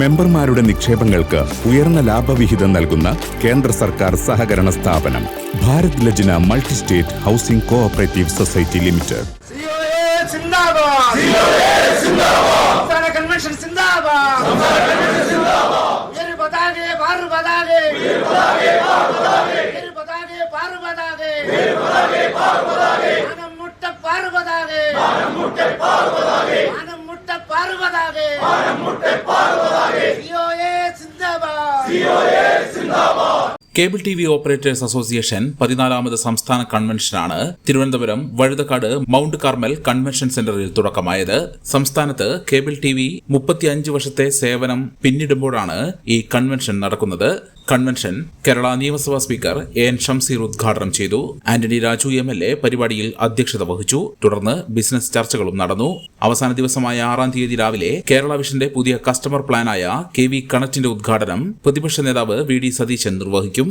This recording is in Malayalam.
മെമ്പർമാരുടെ നിക്ഷേപങ്ങൾക്ക് ഉയർന്ന ലാഭവിഹിതം നൽകുന്ന കേന്ദ്ര സർക്കാർ സഹകരണ സ്ഥാപനം Bharat Lajna multi state housing cooperative society limited. COA സിന്ദാബാദ്. Cable T V operators association പതിനാലാമത് സംസ്ഥാന കൺവെൻഷനാണ് Thiruvananthapuram Vazhuthacaud Mount Carmel convention സെന്ററിൽ തുടക്കമായത്. സംസ്ഥാനത്ത് കേബിൾ ടി വി മുപ്പത്തിയഞ്ച് വർഷത്തെ സേവനം പിന്നിടുമ്പോഴാണ് ഈ കൺവെൻഷൻ നടക്കുന്നത്. കൺവെൻഷൻ കേരള നിയമസഭാ സ്പീക്കർ എൻ ഷംസീർ ഉദ്ഘാടനം ചെയ്തു. Antony Raju M L A പരിപാടിയിൽ അധ്യക്ഷത വഹിച്ചു. തുടർന്ന് ബിസിനസ് ചർച്ചകളും നടന്നു. അവസാന ദിവസമായ ആറാം തീയതി രാവിലെ കേരള വിഷന്റെ പുതിയ കസ്റ്റമർ പ്ലാനായ കെ വി കണക്റ്റിന്റെ ഉദ്ഘാടനം പ്രതിപക്ഷ നേതാവ് വി ഡി സതീശൻ നിർവഹിക്കും.